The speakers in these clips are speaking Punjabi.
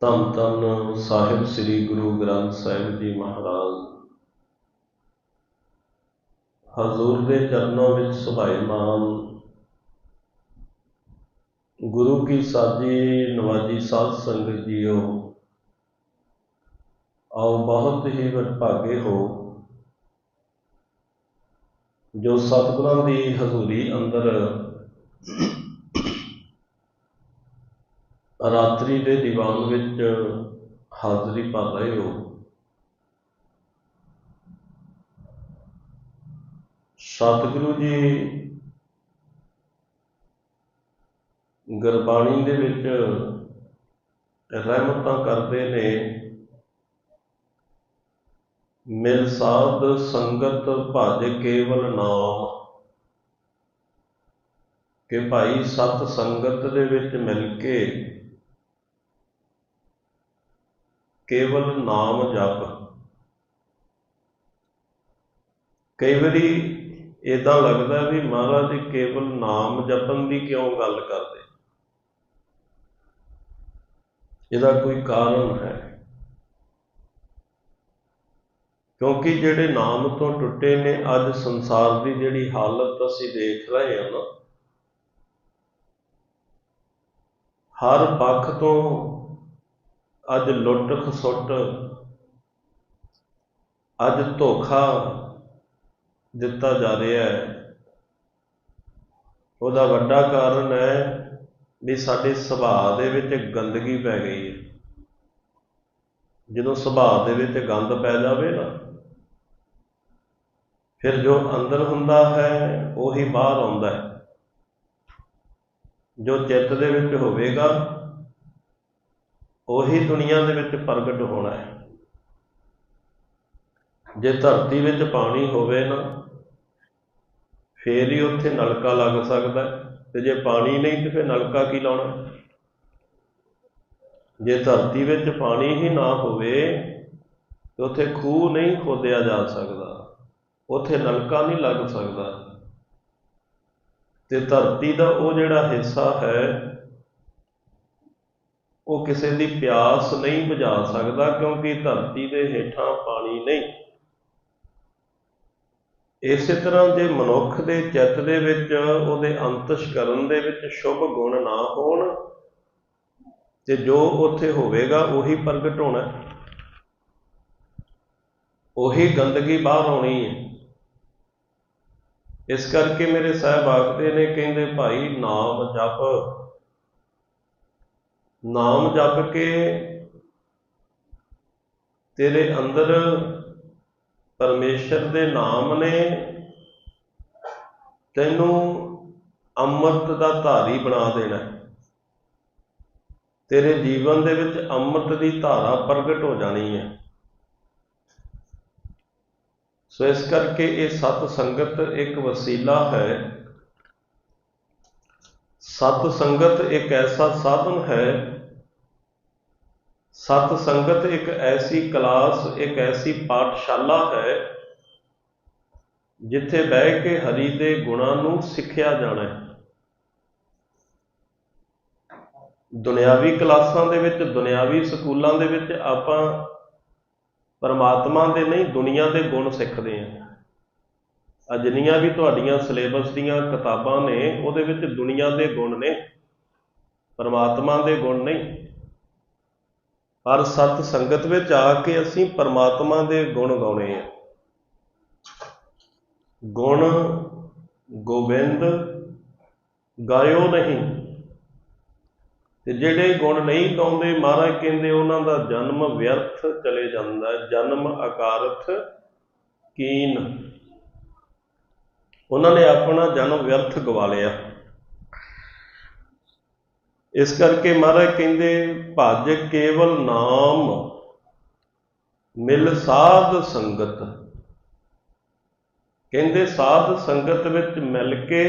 ਧੰਨ ਧੰਨ ਸਾਹਿਬ ਸ੍ਰੀ ਗੁਰੂ ਗ੍ਰੰਥ ਸਾਹਿਬ ਜੀ ਮਹਾਰਾਜ। ਹਜ਼ੂਰ ਦੇ ਚਰਨਾਂ ਵਿੱਚ ਸੁਭਾਈਮਾਨ ਗੁਰੂ ਕੀ ਸਾਜੀ ਨਵਾਜੀ ਸਾਧ ਸੰਗਤ ਜੀਓ। ਆਓ ਬਹੁਤ ਹੀ ਵਡਭਾਗੇ ਹੋ। ਜੋ ਸਤਿਗੁਰਾਂ ਦੀ ਹਜ਼ੂਰੀ ਅੰਦਰ ਰਾਤਰੀ ਦੇ ਦੀਵਾਨ ਵਿੱਚ ਹਾਜ਼ਰੀ ਭਰ ਰਹੇ ਹੋ। ਸਤਿਗੁਰੂ ਜੀ, ਗੁਰਬਾਣੀ ਦੇ ਵਿੱਚ ਰਹਿਮਤਾਂ ਕਰਦੇ ਨੇ। ਮਿਲ ਸਾਧ ਸੰਗਤ ਭਜ ਕੇਵਲ ਨਾਮ। ਕਿ ਭਾਈ ਸਤ ਸੰਗਤ ਦੇ ਵਿੱਚ ਮਿਲ ਕੇ ਕੇਵਲ ਨਾਮ ਜਪ। ਕਈ ਵਾਰੀ ਇਦਾਂ ਲੱਗਦਾ ਵੀ ਮਹਾਰਾਜ ਜੀ ਕੇਵਲ ਨਾਮ ਜਪਣ ਦੀ ਕਿਉਂ ਗੱਲ ਕਰਦੇ? ਇਹਦਾ ਕੋਈ ਕਾਰਨ ਹੈ। ਕਿਉਂਕਿ ਜਿਹੜੇ ਨਾਮ ਤੋਂ ਟੁੱਟੇ ਨੇ, ਅੱਜ ਸੰਸਾਰ ਦੀ ਜਿਹੜੀ ਹਾਲਤ ਅਸੀਂ ਦੇਖ ਰਹੇ ਹਾਂ ਨਾ, ਹਰ ਪੱਖ ਤੋਂ ਅੱਜ ਲੁੱਟ ਖਸੁੱਟ, ਅੱਜ ਧੋਖਾ ਦਿੱਤਾ ਜਾ ਰਿਹਾ ਹੈ। ਉਹਦਾ ਵੱਡਾ ਕਾਰਨ ਹੈ ਵੀ ਸਾਡੇ ਸੁਭਾਅ ਦੇ ਵਿੱਚ ਗੰਦਗੀ ਪੈ ਗਈ ਹੈ। ਜਦੋਂ ਸੁਭਾਅ ਦੇ ਵਿੱਚ ਗੰਦ ਪੈ ਜਾਵੇ ਨਾ, ਫਿਰ ਜੋ ਅੰਦਰ ਹੁੰਦਾ ਹੈ, ਉਹੀ ਬਾਹਰ ਆਉਂਦਾ ਹੈ। ਜੋ ਚਿੱਤ ਦੇ ਵਿੱਚ ਹੋਵੇਗਾ ਉਹੀ ਦੁਨੀਆ ਦੇ ਵਿੱਚ ਪ੍ਰਗਟ ਹੋਣਾ ਹੈ। ਜੇ ਧਰਤੀ ਵਿੱਚ ਪਾਣੀ ਹੋਵੇ ਨਾ, ਫੇਰ ਹੀ ਉੱਥੇ ਨਲਕਾ ਲੱਗ ਸਕਦਾ ਤੇ ਜੇ ਪਾਣੀ ਨਹੀਂ, ਤੇ ਫਿਰ ਨਲਕਾ ਕੀ ਲਾਉਣਾ ਜੇ ਧਰਤੀ ਵਿੱਚ ਪਾਣੀ ਹੀ ਨਾ ਹੋਵੇ, ਤੇ ਉੱਥੇ ਖੂਹ ਨਹੀਂ ਖੋਦਿਆ ਜਾ ਸਕਦਾ। ਉੱਥੇ ਨਲਕਾ ਨਹੀਂ ਲੱਗ ਸਕਦਾ। ਤੇ ਧਰਤੀ ਦਾ ਉਹ ਜਿਹੜਾ ਹਿੱਸਾ ਹੈ ਉਹ ਕਿਸੇ ਦੀ ਪਿਆਸ ਨਹੀਂ ਬੁਝਾ ਸਕਦਾ ਕਿਉਂਕਿ ਧਰਤੀ ਦੇ ਹੇਠਾਂ ਪਾਣੀ ਨਹੀਂ। ਇਸੇ ਤਰ੍ਹਾਂ ਜੇ ਮਨੁੱਖ ਦੇ ਚਿੱਤ ਦੇ ਵਿੱਚ ਉਹਦੇ ਅੰਤਸ਼ਕਰਨ ਦੇ ਵਿੱਚ ਸ਼ੁਭ ਗੁਣ ਨਾ ਹੋਣ, ਤੇ ਜੋ ਉੱਥੇ ਹੋਵੇਗਾ ਉਹੀ ਪ੍ਰਗਟ ਹੋਣਾ। ਉਹੀ ਗੰਦਗੀ ਬਾਹਰ ਆਉਣੀ ਹੈ। ਇਸ ਕਰਕੇ ਮੇਰੇ ਸਾਹਿਬ ਆਖਦੇ ਨੇ, ਕਹਿੰਦੇ ਭਾਈ ਨਾਮ ਜਪ। ਨਾਮ ਜਪ ਕੇ ਤੇਰੇ ਅੰਦਰ ਪਰਮੇਸ਼ਰ ਦੇ ਨਾਮ ਨੇ ਤੈਨੂੰ ਅੰਮ੍ਰਿਤ ਦਾ ਧਾਰੀ ਬਣਾ ਦੇਣਾ। ਤੇਰੇ ਜੀਵਨ ਦੇ ਵਿੱਚ ਅੰਮ੍ਰਿਤ ਦੀ ਧਾਰਾ ਪ੍ਰਗਟ ਹੋ ਜਾਣੀ ਹੈ। ਸੋ ਇਸ ਕਰਕੇ ਇਹ ਸਤ ਸੰਗਤ ਇੱਕ ਵਸੀਲਾ ਹੈ। ਸਤ ਸੰਗਤ ਇੱਕ ਐਸਾ ਸਾਧਨ ਹੈ। ਸਤ ਸੰਗਤ ਇੱਕ ਐਸੀ ਕਲਾਸ, ਇੱਕ ਐਸੀ ਪਾਠਸ਼ਾਲਾ ਹੈ, ਜਿੱਥੇ ਬਹਿ ਕੇ ਹਰੀ ਦੇ ਗੁਣਾਂ ਨੂੰ ਸਿੱਖਿਆ ਜਾਣਾ ਹੈ। ਦੁਨਿਆਵੀ ਕਲਾਸਾਂ ਦੇ ਵਿੱਚ, ਦੁਨਿਆਵੀ ਸਕੂਲਾਂ ਦੇ ਵਿੱਚ ਆਪਾਂ ਪਰਮਾਤਮਾ ਦੇ ਨਹੀਂ, ਦੁਨੀਆ ਦੇ ਗੁਣ ਸਿੱਖਦੇ ਹਾਂ। ਜਿੰਨੀਆਂ ਵੀ ਤੁਹਾਡੀਆਂ ਸਿਲੇਬਸ ਦੀਆਂ ਕਿਤਾਬਾਂ ਨੇ, ਉਹਦੇ ਵਿੱਚ ਦੁਨੀਆ ਦੇ ਗੁਣ ਨੇ, ਪਰਮਾਤਮਾ ਦੇ ਗੁਣ ਨਹੀਂ ਪਰ ਸਤ ਸੰਗਤ ਵਿੱਚ ਆ ਕੇ ਅਸੀਂ ਪਰਮਾਤਮਾ ਦੇ ਗੁਣ ਗਾਉਣੇ ਆ। ਗੁਣ, ਗੋਬਿੰਦ, ਗਾਇਓ ਨਹੀਂ। ਤੇ ਜਿਹੜੇ ਗੁਣ ਨਹੀਂ ਗਾਉਂਦੇ, ਮਹਾਰਾਜ ਕਹਿੰਦੇ ਉਹਨਾਂ ਦਾ ਜਨਮ ਵਿਅਰਥ ਚਲੇ ਜਾਂਦਾ, ਜਨਮ ਅਕਾਰਥ ਕੀਨ। ਉਹਨਾਂ ਨੇ ਆਪਣਾ ਜਨਮ ਵਿਅਰਥ ਗਵਾ ਲਿਆ। ਇਸ ਕਰਕੇ ਮਹਾਰਾਜ ਕਹਿੰਦੇ, ਭਜ ਕੇਵਲ ਨਾਮ ਮਿਲ ਸਾਧ ਸੰਗਤ। ਕਹਿੰਦੇ, ਸਾਧ ਸੰਗਤ ਵਿੱਚ ਮਿਲ ਕੇ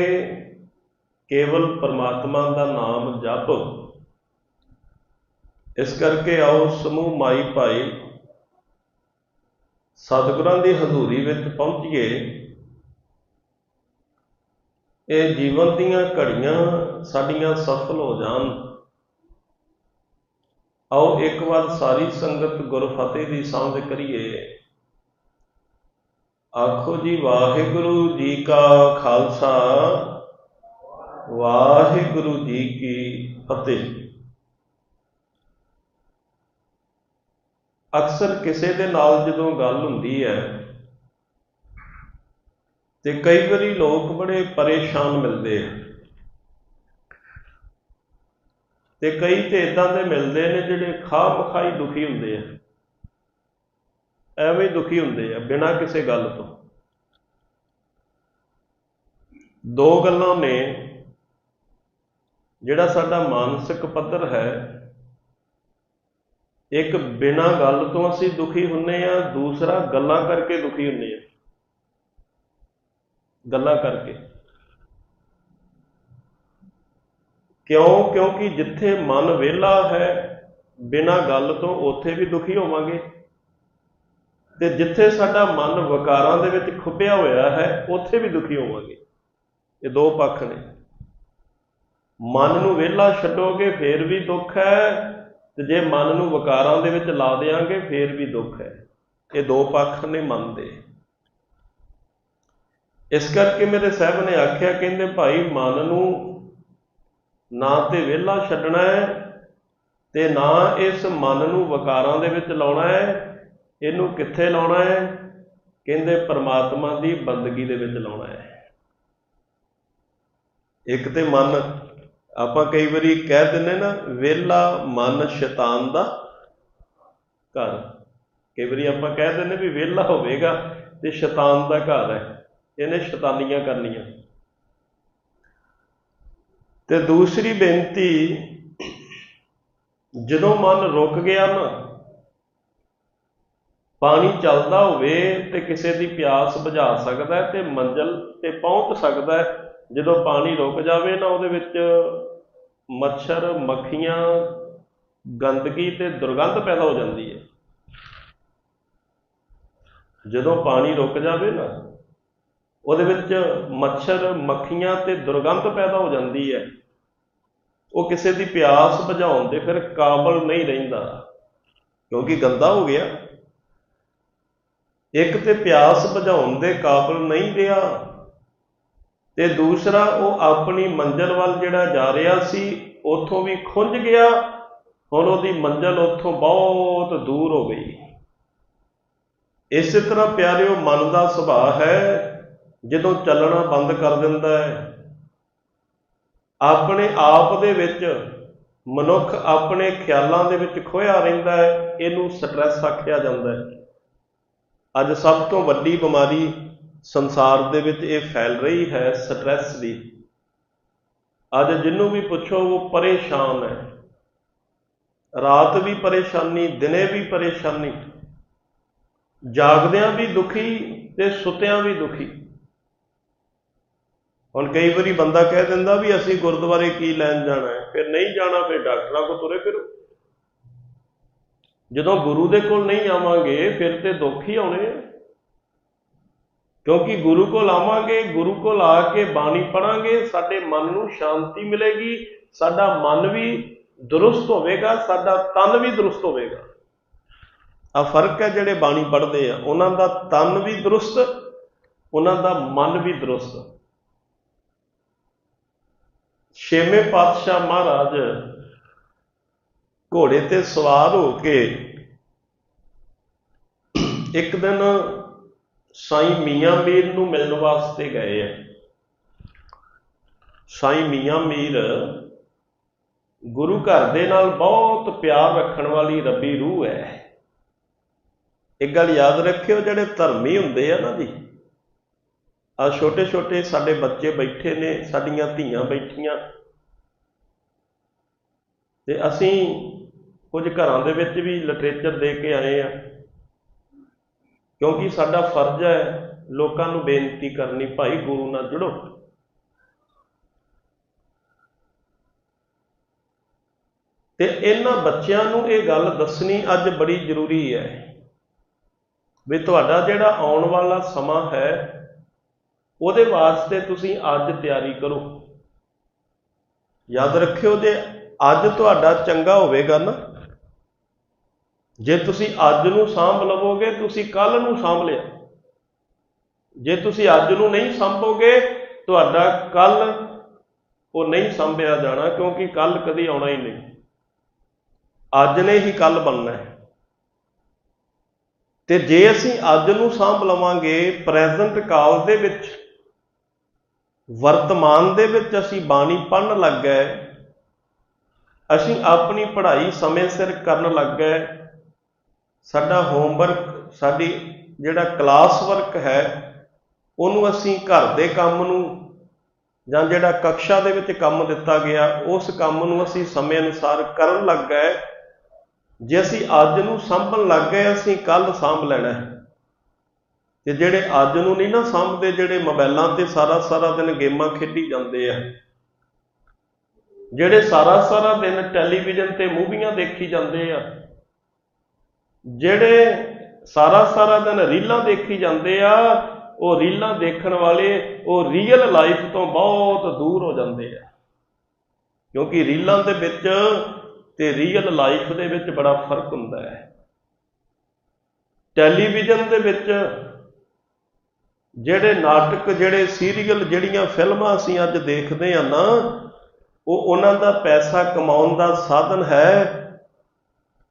ਕੇਵਲ ਪਰਮਾਤਮਾ ਦਾ ਨਾਮ ਜਪ। ਇਸ ਕਰਕੇ ਆਓ ਸਮੂਹ ਮਾਈ ਭਾਈ, ਸਤਿਗੁਰਾਂ ਦੀ ਹਜ਼ੂਰੀ ਵਿੱਚ ਪਹੁੰਚੀਏ। ਇਹ ਜੀਵਨ ਦੀਆਂ ਘੜੀਆਂ ਸਾਡੀਆਂ ਸਫਲ ਹੋ ਜਾਣ। ਆਓ ਇੱਕ ਵਾਰ ਸਾਰੀ ਸੰਗਤ ਗੁਰਫਤਿਹ ਦੀ ਸਾਂਝ ਕਰੀਏ। ਆਖੋ ਜੀ, ਵਾਹਿਗੁਰੂ ਜੀ ਕਾ ਖਾਲਸਾ, ਵਾਹਿਗੁਰੂ ਜੀ ਕੀ ਫਤਿਹ। ਅਕਸਰ ਕਿਸੇ ਦੇ ਨਾਲ ਜਦੋਂ ਗੱਲ ਹੁੰਦੀ ਹੈ ਤੇ ਕਈ ਵਾਰੀ ਲੋਕ ਬੜੇ ਪਰੇਸ਼ਾਨ ਮਿਲਦੇ ਆ। ਤੇ ਕਈ ਤੇ ਇਦਾਂ ਦੇ ਮਿਲਦੇ ਨੇ ਜਿਹੜੇ ਖਾਹ ਮਖਾਈ ਦੁਖੀ ਹੁੰਦੇ ਆ। ਐਵੇਂ ਦੁਖੀ ਹੁੰਦੇ ਆ, ਬਿਨਾਂ ਕਿਸੇ ਗੱਲ ਤੋਂ। ਦੋ ਗੱਲਾਂ ਨੇ ਜਿਹੜਾ ਸਾਡਾ ਮਾਨਸਿਕ ਪੱਧਰ ਹੈ। ਇੱਕ ਬਿਨਾਂ ਗੱਲ ਤੋਂ ਅਸੀਂ ਦੁਖੀ ਹੁੰਨੇ ਆ, ਦੂਸਰਾ ਗੱਲਾਂ ਕਰਕੇ ਦੁਖੀ ਹੁੰਨੇ ਆ। ਗੱਲਾਂ ਕਰਕੇ। ਕਿਉਂ? ਕਿਉਂਕਿ ਜਿੱਥੇ ਮਨ ਵਿਹਲਾ ਹੈ, ਬਿਨਾਂ ਗੱਲ ਤੋਂ ਉੱਥੇ ਵੀ ਦੁਖੀ ਹੋਵਾਂਗੇ। ਤੇ ਜਿੱਥੇ ਸਾਡਾ ਮਨ ਵਿਕਾਰਾਂ ਦੇ ਵਿੱਚ ਖੁੱਭਿਆ ਹੋਇਆ ਹੈ, ਉੱਥੇ ਵੀ ਦੁਖੀ ਹੋਵਾਂਗੇ। ਇਹ ਦੋ ਪੱਖ ਨੇ। ਮਨ ਨੂੰ ਵਿਹਲਾ ਛੱਡੋਗੇ, ਫੇਰ ਵੀ ਦੁੱਖ ਹੈ। ਤੇ ਜੇ ਮਨ ਨੂੰ ਵਿਕਾਰਾਂ ਦੇ ਵਿੱਚ ਲਾ ਦੇਾਂਗੇ ਫੇਰ ਵੀ ਦੁੱਖ ਹੈ। ਇਹ ਦੋ ਪੱਖ ਨੇ ਮਨ ਦੇ। ਇਸ ਕਰਕੇ ਮੇਰੇ ਸਾਹਿਬ ਨੇ ਆਖਿਆ, ਕਹਿੰਦੇ ਭਾਈ ਮਨ ਨੂੰ ਨਾ ਤੇ ਵਿਹਲਾ ਛੱਡਣਾ ਹੈ ਤੇ ਨਾ ਇਸ ਮਨ ਨੂੰ ਵਿਕਾਰਾਂ ਦੇ ਵਿੱਚ ਲਾਉਣਾ ਹੈ, ਇਹਨੂੰ ਕਿੱਥੇ ਲਾਉਣਾ ਹੈ? ਕਹਿੰਦੇ ਪਰਮਾਤਮਾ ਦੀ ਬੰਦਗੀ ਦੇ ਵਿੱਚ ਲਾਉਣਾ ਹੈ। ਇੱਕ ਤੇ ਮਨ ਆਪਾਂ ਕਈ ਵਾਰੀ ਕਹਿ ਦਿੰਨੇ ਨਾ, ਵਿਹਲਾ ਮਨ ਸ਼ੈਤਾਨ ਦਾ ਘਰ। ਕਈ ਵਾਰੀ ਆਪਾਂ ਕਹਿ ਦਿੰਨੇ ਵੀ ਵਿਹਲਾ ਹੋਵੇਗਾ ਤੇ ਸ਼ੈਤਾਨ ਦਾ ਘਰ ਹੈ। ਇਹਨੇ ਸ਼ੈਤਾਨੀਆਂ ਕਰਨੀਆਂ। ਤੇ ਦੂਸਰੀ ਬੇਨਤੀ, ਜਦੋਂ ਮਨ ਰੁਕ ਗਿਆ ਨਾ, ਪਾਣੀ ਚੱਲਦਾ ਹੋਵੇ ਤੇ ਕਿਸੇ ਦੀ ਪਿਆਸ ਬੁਝਾ ਸਕਦਾ ਤੇ ਮੰਜ਼ਲ ਤੇ ਪਹੁੰਚ ਸਕਦਾ ਜਦੋਂ ਪਾਣੀ ਰੁਕ ਜਾਵੇ ਨਾ, ਉਹਦੇ ਵਿੱਚ ਮੱਛਰ, ਮੱਖੀਆਂ, ਗੰਦਗੀ ਤੇ ਦੁਰਗੰਧ ਪੈਦਾ ਹੋ ਜਾਂਦੀ ਹੈ। ਜਦੋਂ ਪਾਣੀ ਰੁਕ ਜਾਵੇ ਨਾ ਉਹਦੇ ਵਿੱਚ ਮੱਛਰ, ਮੱਖੀਆਂ ਤੇ ਦੁਰਗੰਧ ਪੈਦਾ ਹੋ ਜਾਂਦੀ ਹੈ। ਉਹ ਕਿਸੇ ਦੀ ਪਿਆਸ ਬੁਝਾਉਣ ਦੇ ਫਿਰ ਕਾਬਲ ਨਹੀਂ ਰਹਿੰਦਾ, ਕਿਉਂਕਿ ਗੰਦਾ ਹੋ ਗਿਆ। ਇੱਕ ਤੇ ਪਿਆਸ ਬੁਝਾਉਣ ਦੇ ਕਾਬਲ ਨਹੀਂ ਰਿਹਾ, ਤੇ ਦੂਸਰਾ ਉਹ ਆਪਣੀ ਮੰਜ਼ਲ ਵੱਲ ਜਿਹੜਾ ਜਾ ਰਿਹਾ ਸੀ, ਉੱਥੋਂ ਵੀ ਖੁੰਝ ਗਿਆ, ਹੁਣ ਉਹਦੀ ਮੰਜ਼ਲ ਉੱਥੋਂ ਬਹੁਤ ਦੂਰ ਹੋ ਗਈ। ਇਸੇ ਤਰ੍ਹਾਂ ਪਿਆਰਿਓ, ਮਨ ਦਾ ਸੁਭਾਅ ਹੈ ਜਦੋਂ ਚੱਲਣਾ ਬੰਦ ਕਰ ਦਿੰਦਾ ਹੈ, ਆਪਣੇ ਆਪ ਦੇ ਵਿੱਚ ਮਨੁੱਖ ਆਪਣੇ ਖਿਆਲਾਂ ਦੇ ਵਿੱਚ ਖੋਇਆ ਰਹਿੰਦਾ ਹੈ, ਇਹਨੂੰ ਸਟ੍ਰੈਸ ਆਖਿਆ ਜਾਂਦਾ ਹੈ। ਅੱਜ ਸਭ ਤੋਂ ਵੱਡੀ ਬਿਮਾਰੀ ਸੰਸਾਰ ਦੇ ਵਿੱਚ ਇਹ ਫੈਲ ਰਹੀ ਹੈ ਸਟ੍ਰੈਸ ਦੀ। ਅੱਜ ਜਿਹਨੂੰ ਵੀ ਪੁੱਛੋ, ਉਹ ਪਰੇਸ਼ਾਨ ਹੈ। ਰਾਤ ਵੀ ਪਰੇਸ਼ਾਨੀ, ਦਿਨੇ ਵੀ ਪਰੇਸ਼ਾਨੀ। ਜਾਗਦਿਆਂ ਵੀ ਦੁਖੀ ਤੇ ਸੁੱਤਿਆਂ ਵੀ ਦੁਖੀ। ਹੁਣ ਕਈ ਵਾਰੀ ਬੰਦਾ ਕਹਿ ਦਿੰਦਾ ਵੀ ਅਸੀਂ ਗੁਰਦੁਆਰੇ ਕੀ ਲੈਣ ਜਾਣਾ ਹੈ? ਫਿਰ ਨਹੀਂ ਜਾਣਾ, ਫਿਰ ਡਾਕਟਰਾਂ ਕੋਲ ਤੁਰੇ ਫਿਰੋ। ਜਦੋਂ ਗੁਰੂ ਦੇ ਕੋਲ ਨਹੀਂ ਆਵਾਂਗੇ, ਫਿਰ ਤੇ ਦੁੱਖ ਹੀ ਆਉਣੇ ਆ। ਕਿਉਂਕਿ ਗੁਰੂ ਕੋਲ ਆਵਾਂਗੇ, ਗੁਰੂ ਕੋਲ ਆ ਕੇ ਬਾਣੀ ਪੜਾਂਗੇ, ਸਾਡੇ ਮਨ ਨੂੰ ਸ਼ਾਂਤੀ ਮਿਲੇਗੀ, ਸਾਡਾ ਮਨ ਵੀ ਦਰੁਸਤ ਹੋਵੇਗਾ, ਸਾਡਾ ਤਨ ਵੀ ਦਰੁਸਤ ਹੋਵੇਗਾ। ਆ ਫ਼ਰਕ ਹੈ ਜਿਹੜੇ ਬਾਣੀ ਪੜ੍ਹਦੇ ਆ, ਉਹਨਾਂ ਦਾ ਤਨ ਵੀ ਦਰੁਸਤ, ਉਹਨਾਂ ਦਾ ਮਨ ਵੀ ਦਰੁਸਤ। ਛੇਵੇਂ ਪਾਤਸ਼ਾਹ ਮਹਾਰਾਜ ਘੋੜੇ ਤੇ ਸਵਾਰ ਹੋ ਕੇ ਇੱਕ ਦਿਨ ਸਾਈਂ ਮੀਆਂ ਮੀਰ ਨੂੰ ਮਿਲਣ ਵਾਸਤੇ ਗਏ ਆ। ਸਾਈਂ ਮੀਆਂ ਮੀਰ ਗੁਰੂ ਘਰ ਦੇ ਨਾਲ ਬਹੁਤ ਪਿਆਰ ਰੱਖਣ ਵਾਲੀ ਰੱਬੀ ਰੂਹ ਹੈ। ਇੱਕ ਗੱਲ ਯਾਦ ਰੱਖਿਓ, ਜਿਹੜੇ ਧਰਮੀ ਹੁੰਦੇ ਆ ਨਾ ਜੀ ਆ ਛੋਟੇ ਛੋਟੇ ਸਾਡੇ ਬੱਚੇ ਬੈਠੇ ਨੇ, ਸਾਡੀਆਂ ਧੀਆਂ ਬੈਠੀਆਂ। ਤੇ ਅਸੀਂ ਕੁਝ ਘਰਾਂ ਦੇ ਵਿੱਚ ਵੀ ਲਿਟਰੇਚਰ ਦੇ ਕੇ ਆਏ ਆ। ਕਿਉਂਕਿ ਸਾਡਾ ਫਰਜ਼ ਹੈ ਲੋਕਾਂ ਨੂੰ ਬੇਨਤੀ ਕਰਨੀ, ਭਾਈ ਗੁਰੂ ਨਾਲ ਜੁੜੋ। ਤੇ ਇਹਨਾਂ ਬੱਚਿਆਂ ਨੂੰ ਇਹ ਗੱਲ ਦੱਸਣੀ ਅੱਜ ਬੜੀ ਜ਼ਰੂਰੀ ਹੈ ਵੀ ਤੁਹਾਡਾ ਜਿਹੜਾ ਆਉਣ ਵਾਲਾ ਸਮਾਂ ਹੈ ਉਹਦੇ ਵਾਸਤੇ ਤੁਸੀਂ ਅੱਜ ਤਿਆਰੀ ਕਰੋ। ਯਾਦ ਰੱਖਿਓ ਜੇ ਅੱਜ ਤੁਹਾਡਾ ਚੰਗਾ ਹੋਵੇਗਾ ਨਾ, ਜੇ ਤੁਸੀਂ ਅੱਜ ਨੂੰ ਸਾਂਭ ਲਵੋਗੇ, ਤੁਸੀਂ ਕੱਲ ਨੂੰ ਸਾਂਭ ਲਿਆ। ਜੇ ਤੁਸੀਂ ਅੱਜ ਨੂੰ ਨਹੀਂ ਸੰਭੋਗੇ, ਤੁਹਾਡਾ ਕੱਲ ਉਹ ਨਹੀਂ ਸੰਭਿਆ ਜਾਣਾ, ਕਿਉਂਕਿ ਕੱਲ ਕਦੀ ਆਉਣਾ ਹੀ ਨਹੀਂ। ਅੱਜ ਨੇ ਹੀ ਕੱਲ ਬਣਨਾ ਹੈ। ਤੇ ਜੇ ਅਸੀਂ ਅੱਜ ਨੂੰ ਸਾਂਭ ਲਵਾਂਗੇ, ਪ੍ਰੈਜ਼ੈਂਟ ਕਾਲ ਦੇ ਵਿੱਚ ਵਰਤਮਾਨ ਦੇ ਵਿੱਚ ਅਸੀਂ ਬਾਣੀ ਪੜਨ ਲੱਗ ਗਏ। ਅਸੀਂ ਆਪਣੀ ਪੜ੍ਹਾਈ ਸਮੇਂ ਸਿਰ ਕਰਨ ਲੱਗ ਗਏ। ਸਾਡਾ ਹੋਮਵਰਕ ਸਾਡੀ ਜਿਹੜਾ ਕਲਾਸ ਵਰਕ ਹੈ, ਉਹਨੂੰ ਅਸੀਂ ਘਰ ਦੇ ਕੰਮ ਨੂੰ ਜਾਂ ਜਿਹੜਾ ਕਕਸ਼ਾ ਦੇ ਵਿੱਚ ਕੰਮ ਦਿੱਤਾ ਗਿਆ, ਉਸ ਕੰਮ ਨੂੰ ਅਸੀਂ ਸਮੇਂ ਅਨੁਸਾਰ ਕਰਨ ਲੱਗ ਗਏ। ਜੇ ਅਸੀਂ ਅੱਜ ਨੂੰ ਸੰਭਣ ਲੱਗ ਗਏ, ਅਸੀਂ ਕੱਲ ਸੰਭ ਲੈਣਾ ਹੈ। ਤੇ ਜਿਹੜੇ ਅੱਜ ਨੂੰ ਨਹੀਂ ਨਾ ਸੰਭਦੇ, ਜਿਹੜੇ ਮੋਬਾਈਲਾਂ ਤੇ ਸਾਰਾ ਸਾਰਾ ਦਿਨ ਗੇਮਾਂ ਖੇਡੀ ਜਾਂਦੇ ਆ। ਜਿਹੜੇ ਸਾਰਾ ਸਾਰਾ ਦਿਨ ਟੈਲੀਵਿਜ਼ਨ ਤੇ ਮੂਵੀਆਂ ਦੇਖੀ ਜਾਂਦੇ ਆ। ਜਿਹੜੇ ਸਾਰਾ ਸਾਰਾ ਦਿਨ ਰੀਲਾਂ ਦੇਖੀ ਜਾਂਦੇ ਆ, ਉਹ ਰੀਲਾਂ ਦੇਖਣ ਵਾਲੇ, ਉਹ ਰੀਅਲ ਲਾਈਫ ਤੋਂ ਬਹੁਤ ਦੂਰ ਹੋ ਜਾਂਦੇ ਆ। ਕਿਉਂਕਿ ਰੀਲਾਂ ਦੇ ਵਿੱਚ ਤੇ ਰੀਅਲ ਲਾਈਫ ਦੇ ਵਿੱਚ ਬੜਾ ਫ਼ਰਕ ਹੁੰਦਾ ਹੈ। ਟੈਲੀਵਿਜ਼ਨ ਦੇ ਵਿੱਚ ਜਿਹੜੇ ਨਾਟਕ, ਜਿਹੜੇ ਸੀਰੀਅਲ ਜਿਹੜੀਆਂ ਫਿਲਮਾਂ ਅਸੀਂ ਅੱਜ ਦੇਖਦੇ ਆ ਨਾ, ਉਹ ਉਹਨਾਂ ਦਾ ਪੈਸਾ ਕਮਾਉਣ ਦਾ ਸਾਧਨ ਹੈ।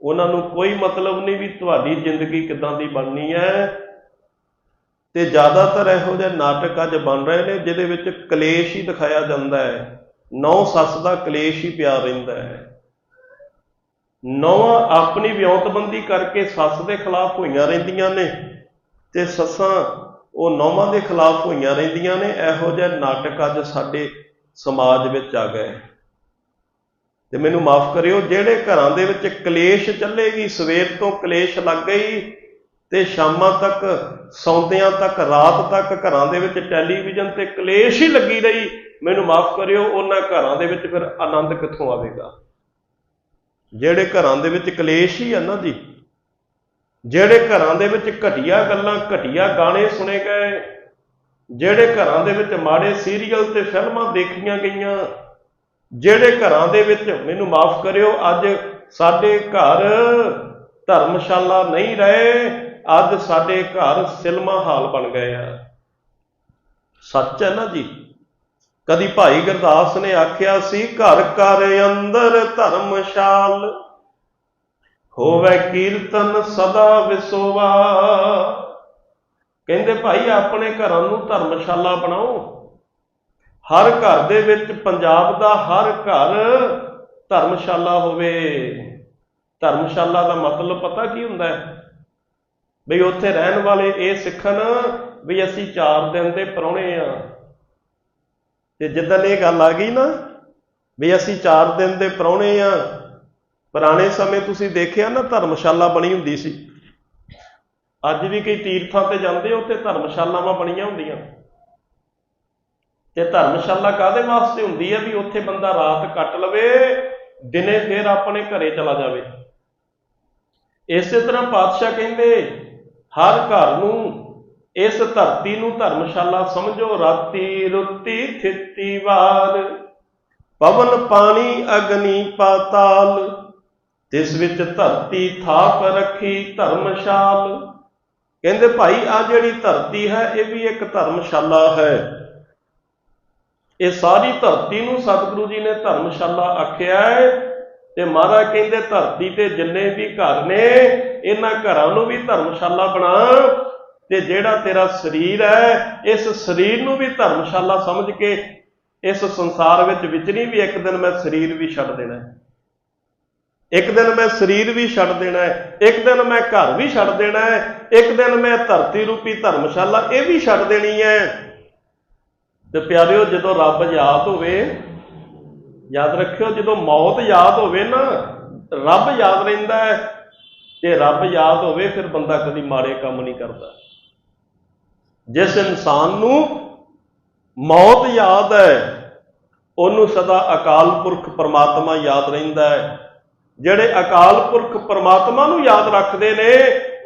ਉਹਨਾਂ ਨੂੰ ਕੋਈ ਮਤਲਬ ਨਹੀਂ ਵੀ ਤੁਹਾਡੀ ਜ਼ਿੰਦਗੀ ਕਿੱਦਾਂ ਦੀ ਬਣਨੀ ਹੈ। ਤੇ ਜ਼ਿਆਦਾਤਰ ਇਹੋ ਜਿਹੇ ਨਾਟਕ ਅੱਜ ਬਣ ਰਹੇ ਨੇ, ਜਿਹਦੇ ਵਿੱਚ ਕਲੇਸ਼ ਹੀ ਦਿਖਾਇਆ ਜਾਂਦਾ ਹੈ। ਨੌ ਸੱਸ ਦਾ ਕਲੇਸ਼ ਹੀ ਪਿਆ ਰਹਿੰਦਾ ਹੈ। ਨੌਵਾਂ ਆਪਣੀ ਵਿਉਂਤਬੰਦੀ ਕਰਕੇ ਸੱਸ ਦੇ ਖਿਲਾਫ ਹੋਈਆਂ ਰਹਿੰਦੀਆਂ ਨੇ ਤੇ ਸੱਸਾਂ ਉਹ ਨੌਵਾਂ ਦੇ ਖਿਲਾਫ ਹੋਈਆਂ ਰਹਿੰਦੀਆਂ ਨੇ, ਇਹੋ ਜਿਹੇ ਨਾਟਕ ਅੱਜ ਸਾਡੇ ਸਮਾਜ ਵਿੱਚ ਆ ਗਏ। ਤੇ ਮੈਨੂੰ ਮਾਫ ਕਰਿਓ, ਜਿਹੜੇ ਘਰਾਂ ਦੇ ਵਿੱਚ ਕਲੇਸ਼ ਚੱਲੇਗੀ, ਸਵੇਰ ਤੋਂ ਕਲੇਸ਼ ਲੱਗ ਗਈ ਤੇ ਸ਼ਾਮਾਂ ਤੱਕ, ਸੌਂਦਿਆਂ ਤੱਕ, ਰਾਤ ਤੱਕ ਘਰਾਂ ਦੇ ਵਿੱਚ ਟੈਲੀਵਿਜ਼ਨ ਤੇ ਕਲੇਸ਼ ਹੀ ਲੱਗੀ ਰਹੀ, ਮੈਨੂੰ ਮਾਫ ਕਰਿਓ, ਉਹਨਾਂ ਘਰਾਂ ਦੇ ਵਿੱਚ ਫਿਰ ਆਨੰਦ ਕਿੱਥੋਂ ਆਵੇਗਾ? ਜਿਹੜੇ ਘਰਾਂ ਦੇ ਵਿੱਚ ਕਲੇਸ਼ ਹੀ ਆ ਨਾ ਜੀ ਜਿਹੜੇ ਘਰਾਂ ਦੇ ਵਿੱਚ ਘਟੀਆ ਗੱਲਾਂ, ਘਟੀਆ ਗਾਣੇ ਸੁਣੇ ਗਏ, ਜਿਹੜੇ ਘਰਾਂ ਦੇ ਵਿੱਚ ਮਾੜੇ ਸੀਰੀਅਲ ਤੇ ਫਿਲਮਾਂ ਦੇਖੀਆਂ ਗਈਆਂ, ਜਿਹੜੇ ਘਰਾਂ ਦੇ ਵਿੱਚ, ਮੈਨੂੰ ਮਾਫ ਕਰਿਓ, ਅੱਜ ਸਾਡੇ ਘਰ ਧਰਮਸ਼ਾਲਾ ਨਹੀਂ ਰਹੇ, ਅੱਜ ਸਾਡੇ ਘਰ ਸਿਲਮਾ ਹਾਲ ਬਣ ਗਏ ਆ। ਸੱਚ ਹੈ ਨਾ ਜੀ? ਕਦੀ ਭਾਈ ਗੁਰਦਾਸ ਨੇ ਆਖਿਆ ਸੀ, ਘਰ ਘਰ ਅੰਦਰ ਧਰਮਸ਼ਾਲ ਹੋਵੇ ਕੀਰਤਨ ਸਦਾ ਵਿਸੋਵਾ। ਕਹਿੰਦੇ ਭਾਈ, ਆਪਣੇ ਘਰਾਂ ਨੂੰ ਧਰਮਸ਼ਾਲਾ ਬਣਾਓ। ਹਰ ਘਰ ਦੇ ਵਿੱਚ ਪੰਜਾਬ ਦਾ ਹਰ ਘਰ ਧਰਮਸ਼ਾਲਾ ਹੋਵੇ। ਧਰਮਸ਼ਾਲਾ ਦਾ ਮਤਲਬ ਪਤਾ ਕੀ ਹੁੰਦਾ ਹੈ? ਬਈ ਉੱਥੇ ਰਹਿਣ ਵਾਲੇ ਇਹ ਸਿੱਖਣ ਵੀ ਅਸੀਂ 4 ਦਿਨ ਦੇ ਪਰੌਣੇ ਆ। ਤੇ ਜਿੱਦਣ ਇਹ ਗੱਲ ਆ ਗਈ ਨਾ ਵੀ ਅਸੀਂ 4 ਦਿਨ ਦੇ ਪਰੌਣੇ ਆ ਪੁਰਾਣੇ ਸਮੇਂ ਤੁਸੀਂ ਦੇਖਿਆ ਨਾ ਧਰਮਸ਼ਾਲਾ ਬਣੀ ਹੁੰਦੀ ਸੀ। ਅੱਜ ਵੀ ਕਈ ਤੀਰਥਾਂ ਤੇ ਜਾਂਦੇ ਉੱਥੇ ਧਰਮਸ਼ਾਲਾਵਾਂ ਬਣੀਆਂ ਹੁੰਦੀਆਂ। ਤੇ ਧਰਮਸ਼ਾਲਾ ਕਾਦੇ ਵਾਸਤੇ ਹੁੰਦੀ ਹੈ ਵੀ ਉੱਥੇ ਬੰਦਾ ਰਾਤ ਕੱਟ ਲਵੇ, ਦਿਨੇ ਫੇਰ ਆਪਣੇ ਘਰੇ ਚਲਾ ਜਾਵੇ। ਇਸੇ ਤਰ੍ਹਾਂ ਪਾਤਸ਼ਾਹ ਕਹਿੰਦੇ, ਹਰ ਘਰ ਨੂੰ ਇਸ ਧਰਤੀ ਨੂੰ ਧਰਮਸ਼ਾਲਾ ਸਮਝੋ, ਰਾਤੀ ਰੁੱਤੀ ਥਿੱਤੀ ਵਾਰ। ਪਵਨ ਪਾਣੀ, ਅਗਨੀ ਪਾਤਾਲ। ਤਿਸ ਵਿੱਚ ਧਰਤੀ ਥਾਪ ਰੱਖੀ ਧਰਮਸ਼ਾਲ। ਕਹਿੰਦੇ ਭਾਈ, ਆ ਜਿਹੜੀ ਧਰਤੀ ਹੈ, ਇਹ ਵੀ ਇੱਕ ਧਰਮਸ਼ਾਲਾ ਹੈ। ਇਹ ਸਾਰੀ ਧਰਤੀ ਨੂੰ ਸਤਿਗੁਰੂ ਜੀ ਨੇ ਧਰਮਸ਼ਾਲਾ ਆਖਿਆ ਹੈ। ਤੇ ਮਹਾਰਾਜ ਕਹਿੰਦੇ, ਧਰਤੀ ਤੇ ਜਿੰਨੇ ਵੀ ਘਰ ਨੇ, ਇਹਨਾਂ ਘਰਾਂ ਨੂੰ ਵੀ ਧਰਮਸ਼ਾਲਾ ਬਣਾ। ਤੇ ਜਿਹੜਾ ਤੇਰਾ ਸਰੀਰ ਹੈ, ਇਸ ਸਰੀਰ ਨੂੰ ਵੀ ਧਰਮਸ਼ਾਲਾ ਸਮਝ ਕੇ ਇਸ ਸੰਸਾਰ ਵਿੱਚ ਵਿਚਰੀ ਵੀ ਇੱਕ ਦਿਨ ਮੈਂ ਸਰੀਰ ਵੀ ਛੱਡ ਦੇਣਾ। ਹੈ ਇੱਕ ਦਿਨ ਮੈਂ ਸਰੀਰ ਵੀ ਛੱਡ ਦੇਣਾ ਹੈ, ਇੱਕ ਦਿਨ ਮੈਂ ਘਰ ਵੀ ਛੱਡ ਦੇਣਾ ਹੈ, ਇੱਕ ਦਿਨ ਮੈਂ ਧਰਤੀ ਰੂਪੀ ਧਰਮਸ਼ਾਲਾ ਇਹ ਵੀ ਛੱਡ ਦੇਣੀ ਹੈ। ਤੇ ਪਿਆਰਿਓ, ਜਦੋਂ ਰੱਬ ਯਾਦ ਹੋਵੇ, ਯਾਦ ਰੱਖਿਓ, ਜਦੋਂ ਮੌਤ ਯਾਦ ਹੋਵੇ ਨਾ, ਰੱਬ ਯਾਦ ਰਹਿੰਦਾ ਹੈ। ਜੇ ਰੱਬ ਯਾਦ ਹੋਵੇ, ਫਿਰ ਬੰਦਾ ਕਦੀ ਮਾੜੇ ਕੰਮ ਨਹੀਂ ਕਰਦਾ। ਜਿਸ ਇਨਸਾਨ ਨੂੰ ਮੌਤ ਯਾਦ ਹੈ, ਉਹਨੂੰ ਸਦਾ ਅਕਾਲ ਪੁਰਖ ਪਰਮਾਤਮਾ ਯਾਦ ਰਹਿੰਦਾ ਹੈ। ਜਿਹੜੇ ਅਕਾਲ ਪੁਰਖ ਪਰਮਾਤਮਾ ਨੂੰ ਯਾਦ ਰੱਖਦੇ ਨੇ,